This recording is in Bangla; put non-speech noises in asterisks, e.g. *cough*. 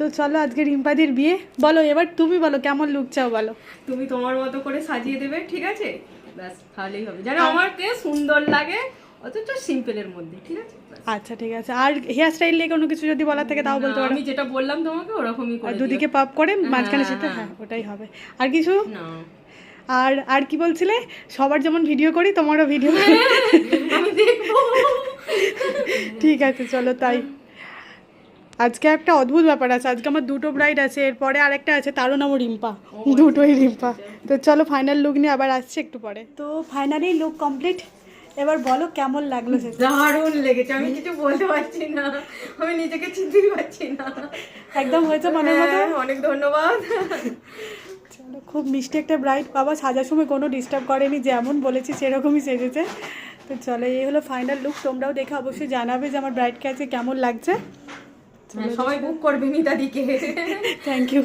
তো চলো আজকে রিম্পাদির বিয়ে। বলো এবার তুমি বলো কেমন লুক চাও বলো? তুমি তোমার মতো করে সাজিয়ে দেবে ঠিক আছে? ব্যাস তাহলেই হবে। যেন আমাকে সুন্দর লাগে অথচ সিম্পলের মধ্যে ঠিক আছে? আচ্ছা ঠিক আছে। আর হেয়ার স্টাইল নিয়ে কোনো কিছু যদি বলার থাকে তাও বলতে পারো। আমি যেটা বললাম তোমাকে ওরকমই করে দুদিকে পাপ করে মাঝখানে হ্যাঁ, সাথে হ্যাঁ। হ্যাঁ ওটাই হবে। আর কিছু? না। আর আর কি বলছিলে? সবার যেমন ভিডিও করি তোমারও ভিডিও *laughs* ঠিক আছে চলো তাই। আজকে একটা অদ্ভুত ব্যাপার আছে। আজকে আমার দুটো ব্রাইড আছে এরপরে আরেকটা আছে তারও নামও রিম্পা। দুটোই রিম্পা। তো চলো ফাইনাল লুক নিয়ে আবার আসছে একটু পরে। তো ফাইনালি লুক কমপ্লিট এবার বলো কেমন লাগল দারুণ লেগেছে। আমি কিছু বলতে পারছি না। আমি নিজেকে চিনতেই পারছি না। একদম হয়েছে মনে মতো? হ্যাঁ, অনেক ধন্যবাদ। চলো খুব মিষ্টি একটা ব্রাইড বাবা। সাজার সময় কোনো ডিস্টার্ব করেনি যেমন বলেছি সেরকমই সেজেছে। তো চলো এই হলো ফাইনাল লুক তোমরাও দেখে অবশ্যই জানাবে যে আমার ব্রাইডকে আজকে কেমন লাগছে। হ্যাঁ, সবাই বুক করবে মিতাদিকে। Thank you